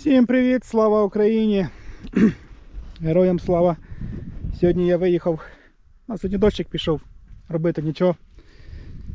Всім привіт, слава Україні! Героям слава! Сьогодні я виїхав, а сьогодні дощик пішов, робити нічого.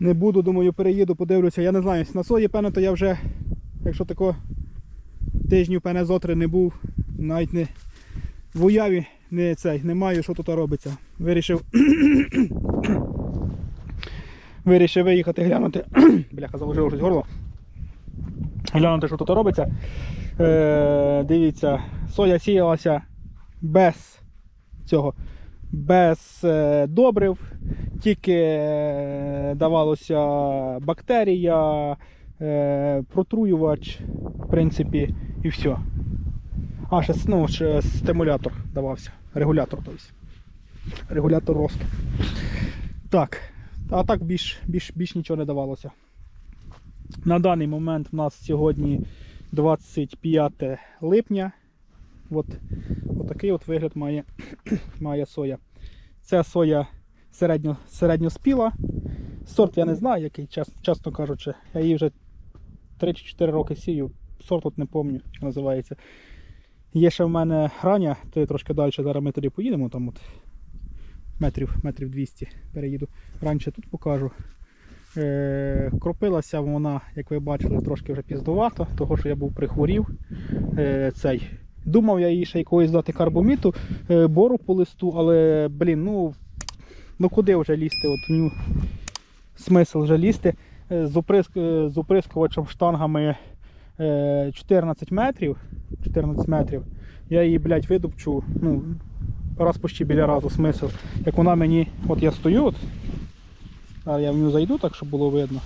Не буду, думаю, переїду, подивлюся. Я не знаю, на сої, певно, то я вже, якщо тако тижнів певне зотри не був, навіть не в уяві не цей, не маю, що тут робиться. Вирішив. Вирішив виїхати глянути. Бляха, заложив щось горло. Глянути, що тут робиться. Е, дивіться, соя сіялася без цього, без е, добрив, тільки е, давалося бактерія, е, протруювач, в принципі, і все. А, ще, ну, ще стимулятор давався. Регулятор, тобто. Регулятор росту. Так. А так більш, більш, більш нічого не давалося. На даний момент у нас сьогодні 25 липня. От, от такий от вигляд має, має соя. Це соя середньо, середньоспіла. Сорт я не знаю, який, чес, чесно кажучи. Я її вже 3-4 роки сію. Сорт от не пам'ятаю, як називається. Є ще в мене рання, то трошки далі. Зараз ми туди поїдемо, там от метрів, метрів 200 переїду. Раніше тут покажу. Е, кропилася вона, як ви бачили, трошки вже піздувато, того що я був прихворів. Е, цей. Думав я їй ще якогось дати карбоміту, е, бору по листу, але блін, ну, ну куди вже лізти? От, ну, смисл вже лізти. З, оприск, з оприскувачем штангами е, 14 метрів. 14 метрів. Я її, блядь, видупчу. Ну, раз почти біля разу смисл. Як вона мені, от я стою, от, Зараз я в нього зайду, так щоб було видно.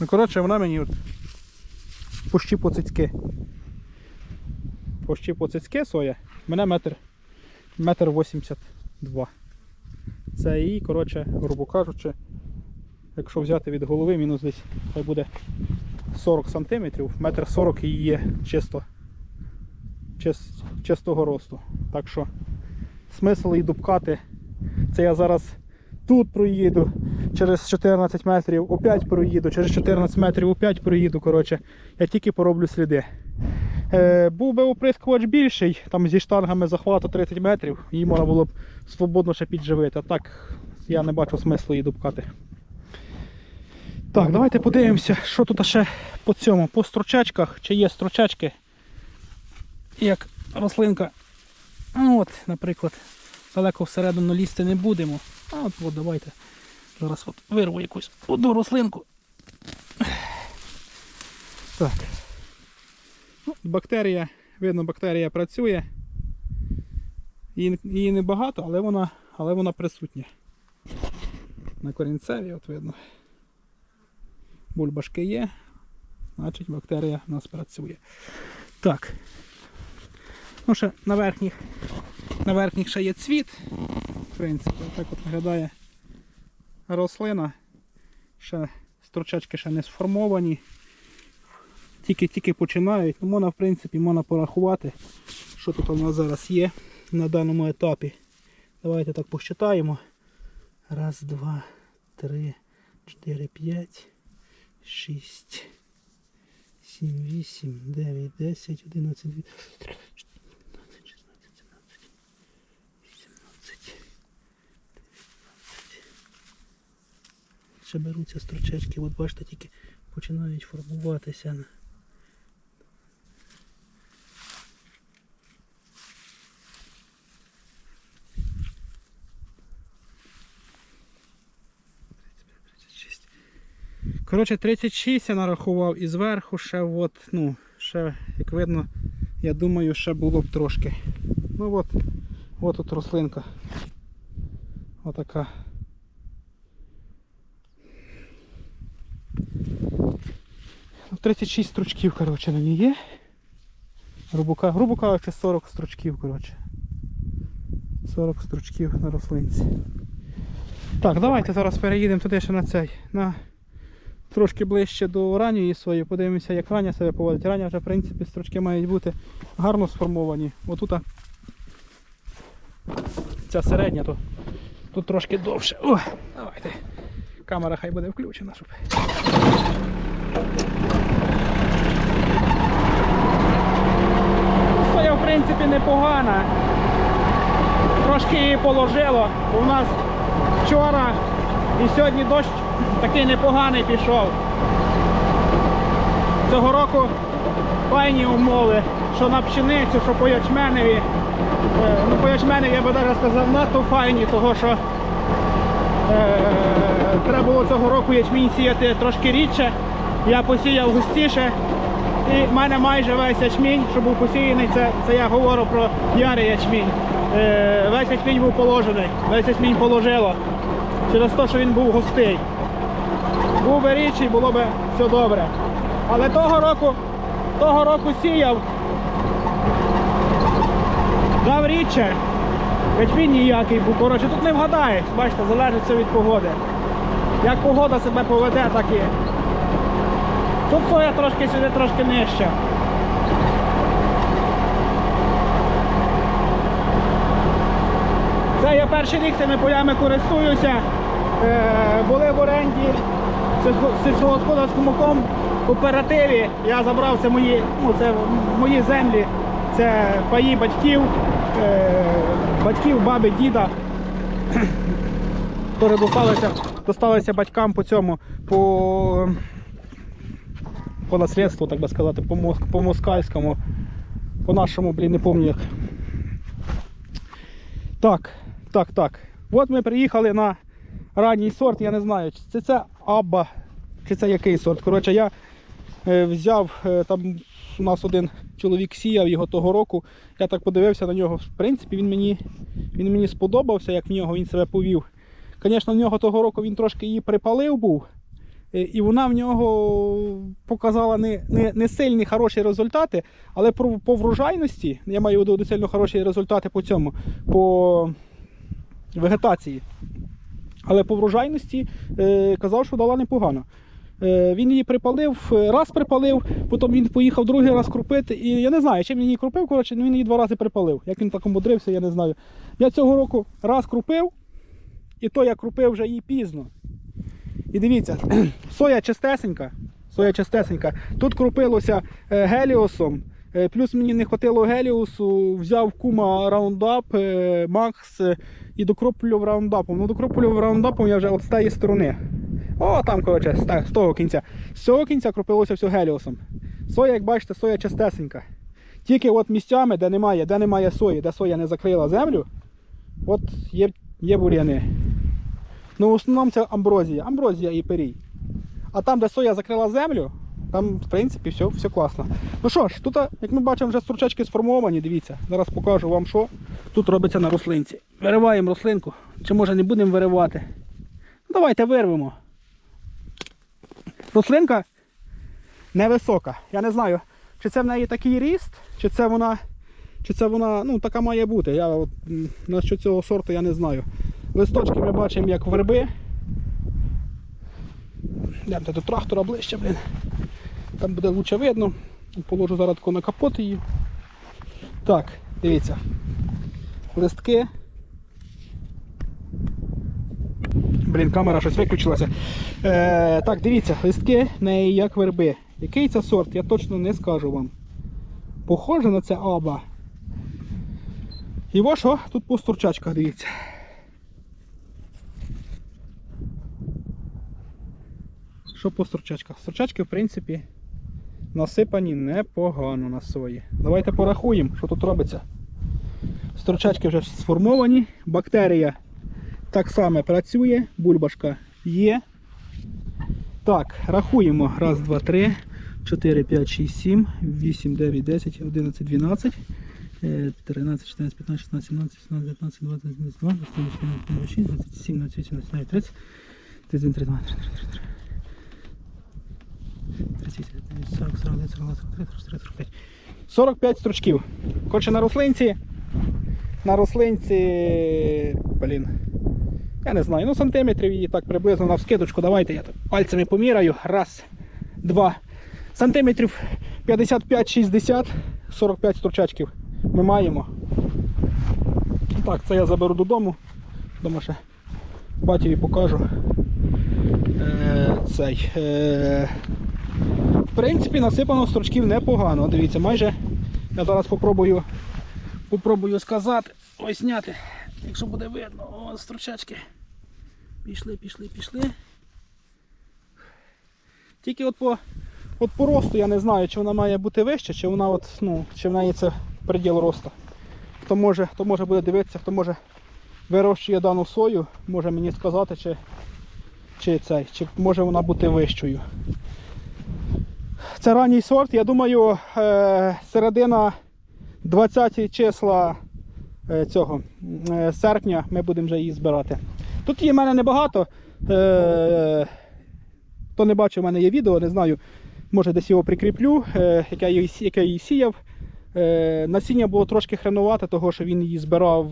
Ну, коротше, вона мені от пощі по цицьки. Пощі по цицьки соя. Мене метр, метр 82. Це її, коротше, грубо кажучи, якщо взяти від голови, мінус десь хай буде 40 см, метр 40 її є чисто, чис- чистого росту. Так що смисл її дубкати. Це я зараз тут проїду, через 14 метрів опять проїду, через 14 метрів опять проїду. Коротше, я тільки пороблю сліди. Е, був би оприскувач більший, там зі штангами захвату 30 метрів, її можна було б свободно ще підживити. А так я не бачу смислу її дубкати. Так, давайте подивимося, що тут ще по цьому, по строчечках, чи є строчечки, як рослинка Ну от, наприклад, далеко всередину лізти не будемо. А от, от давайте. Зараз от вирву якусь одну рослинку. Так. Ну, бактерія, видно, бактерія працює. Її, її небагато, але вона, але вона присутня. На корінцеві, от видно. Бульбашки є, значить бактерія у нас працює. Так. Ну, ще на верхніх, на верхніх ще є цвіт. В принципі, так от виглядає рослина. Ще стручечки ще не сформовані. Тільки-тільки починають. Ну, можна, в принципі, можна порахувати, що тут у нас зараз є на даному етапі. Давайте так посчитаємо. Раз, два, три, чотири, п'ять, шість, сім, вісім, дев'ять, десять, одинадцять, дві. 17, Ще беруться строчечки, от бачите, тільки починають формуватися. Коротше, 36 я нарахував і зверху ще от, ну, ще, як видно, я думаю, ще було б трошки. Ну от, от тут рослинка. Отака. Ну, 36 стручків, коротше, на ній є. Грубо, грубо кажучи, 40 стручків, коротше. 40 стручків на рослинці. Так, давайте зараз переїдемо туди ще на цей. На трошки ближче до ранньої своєї, подивимося, як рання себе поводить. Рання вже, в принципі, стручки мають бути гарно сформовані. Отут ця середня, то тут трошки довше. О, давайте. камера хай буде включена, щоб. Соя, в принципі, непогана. Трошки її положило, у нас вчора і сьогодні дощ такий непоганий пішов. Цього року файні умови, що на пшеницю, що по ячменеві. Е, Ну, по ячменеві я би навіть сказав надто файні, того що е, треба було цього року ячмінь сіяти трошки рідше. Я посіяв густіше. І в мене майже весь ячмінь, що був посіяний, це, це я говорю про ярий ячмінь. Е, весь ячмінь був положений, весь ячмінь положило. Через те, що він був густий. Був би рідший, було б все добре. Але того року, того року сіяв. Дав рідше. Ячмінь ніякий був. Коротше, тут не вгадаєш. Бачите, залежить все від погоди. Як погода себе поведе, так і. Тут соя трошки сюди, трошки нижче. Це я перший рік цими полями користуюся. Е, були в оренді в сільсько- сільськогосподарському ком- кооперативі. Я забрав це мої, ну, це мої землі, це паї батьків, е, батьків, баби, діда. Теж досталося, досталося батькам по цьому, по, по наслідству, так би сказати, по, по москальському, по нашому, блін, не пам'ятаю як. Так, так, так. От ми приїхали на ранній сорт, я не знаю, чи це, це Абба, чи це який сорт. Коротше, я е, взяв, е, там у нас один чоловік сіяв його того року. Я так подивився на нього. В принципі, він мені, він мені сподобався, як в нього він себе повів. Звісно, в нього того року він трошки її припалив був. Е, І вона в нього показала не, не, не сильні хороші результати, але по, по врожайності, я маю в сильно хороші результати по цьому, по вегетації. Але по врожайності е, казав, що дала непогано. Е, він її припалив, е, раз припалив, потім він поїхав другий раз крупити. І я не знаю, чим він її крупив, коротше, ну, він її два рази припалив. Як він так умудрився, я не знаю. Я цього року раз крупив, і то я крупив вже її пізно. І дивіться, соя чистесенька. Соя чистесенька. Тут крупилося е, геліосом. Е, Плюс мені не хватило геліусу, взяв кума раундап, Макс е, і докроплював раундапом. Ну, докроплював раундапом я вже от з тієї сторони. О, там, коротше, з, того кінця. З цього кінця кропилося все геліосом. Соя, як бачите, соя чистесенька. Тільки от місцями, де немає, де немає сої, де соя не закрила землю, от є, є бур'яни. Ну, в основному це амброзія, амброзія і перій. А там, де соя закрила землю, там, в принципі, все, все класно. Ну що ж, тут, як ми бачимо, вже стручечки сформовані, дивіться. Зараз покажу вам, що тут робиться на рослинці. Вириваємо рослинку. Чи може не будемо виривати? Давайте вирвемо. Рослинка невисока. Я не знаю, чи це в неї такий ріст, чи це вона, чи це вона ну, така має бути. Я от, м, насчет цього сорту я не знаю. Листочки ми бачимо як верби. Йдемте до трактора ближче, блін. Там буде лучше видно. Положу зараз на капот її. Так, дивіться. Листки. Блін, камера щось виключилася. Е, так, дивіться, листки в неї як верби. Який це сорт, я точно не скажу вам. Похоже на це аба. І ось що, тут по дивіться. Що по стручачках? Стручачки, в принципі, насипані непогано на сої. Давайте порахуємо, що тут робиться. Стручачки вже сформовані, бактерія так само працює, бульбашка є. Так, рахуємо. Раз, два, три, 4, 5, 6, 7, 8, 9, 10, 11, 12, е, 13, 14, 15, 16, 17, 18, 19, 20, 22, 23, 26, 27, 28, 29, 30, 31, 32, 33, 38, 40, 41, 42, 43, 45. 45 стручків. Коротше, на рослинці. На рослинці. Блін. Я не знаю, ну сантиметрів її так приблизно на вскидочку. Давайте я пальцями поміряю. Раз, два. Сантиметрів 55-60, 45 стручачків ми маємо. Так, це я заберу додому. Дома ще батькові покажу. цей. Е, принципі, насипано стручків непогано. Дивіться, майже я зараз попробую, попробую сказати. Ось зняти, якщо буде видно, о, стручачки. Пішли, пішли, пішли. Тільки от по, от по росту я не знаю, чи вона має бути вища, чи вона от, ну, чи в неї це приділ росту. Хто може, хто може буде дивитися, хто може вирощує дану сою, може мені сказати, чи, чи, цей, чи може вона бути вищою. Це ранній сорт, я думаю, е, середина 20 числа е, цього е, серпня ми будемо вже її збирати. Тут її в мене небагато. Хто не бачив, у мене є відео, не знаю, може десь його прикріплю, яке її, сіяв. Насіння було трошки хренувати, того що він її збирав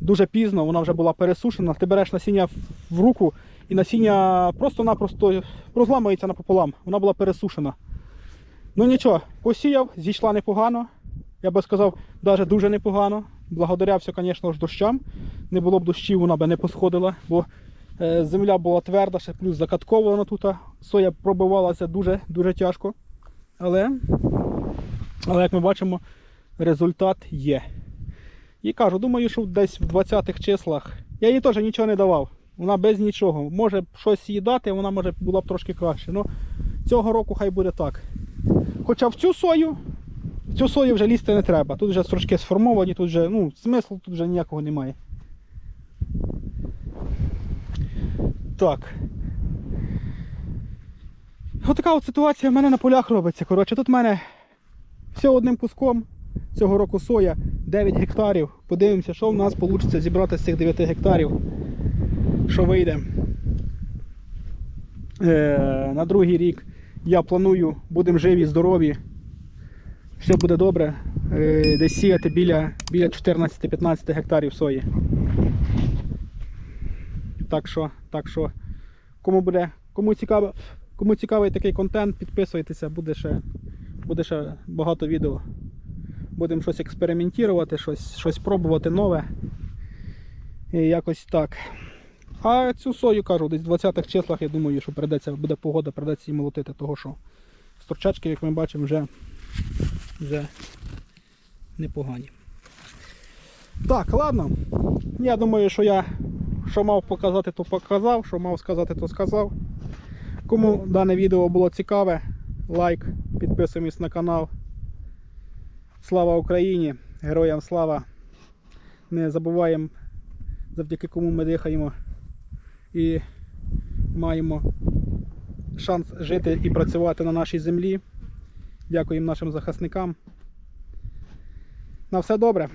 дуже пізно, вона вже була пересушена. Ти береш насіння в руку і насіння просто-напросто розламується напополам. Вона була пересушена. Ну нічого, посіяв, зійшла непогано. Я би сказав, навіть дуже непогано. Благодаря все, звісно дощам. Не було б дощів, вона би не посходила, бо е, земля була тверда, ще плюс закаткована тут. Соя пробивалася дуже, дуже тяжко. Але, але як ми бачимо, результат є. І кажу, думаю, що десь в 20-х числах. Я їй теж нічого не давав. Вона без нічого. Може щось їй дати, вона може була б трошки краще. Ну, цього року хай буде так. Хоча в цю сою, в цю сою вже лізти не треба. Тут вже строчки сформовані, тут вже, ну, смислу тут вже ніякого немає. Так. Отака от ситуація в мене на полях робиться. Коротше, тут в мене все одним куском. Цього року соя 9 гектарів. Подивимося, що в нас вийде зібрати з цих 9 гектарів. Що вийде. Е, на другий рік я планую, будемо живі, здорові. Все буде добре. Е, десь сіяти біля, біля 14-15 гектарів сої. Так що, так що, кому буде, кому цікаво, кому цікавий такий контент, підписуйтеся, буде ще, буде ще багато відео. Будемо щось експериментувати, щось, щось пробувати нове. І якось так. А цю сою кажу, десь в 20-х числах, я думаю, що придеться, буде погода, придеться її молотити, того що сторчачки, як ми бачимо, вже, вже непогані. Так, ладно. Я думаю, що я що мав показати, то показав, що мав сказати, то сказав. Кому дане відео було цікаве, лайк, підписуємось на канал. Слава Україні! Героям слава! Не забуваємо, завдяки кому ми дихаємо і маємо шанс жити і працювати на нашій землі. Дякуємо нашим захисникам. На все добре.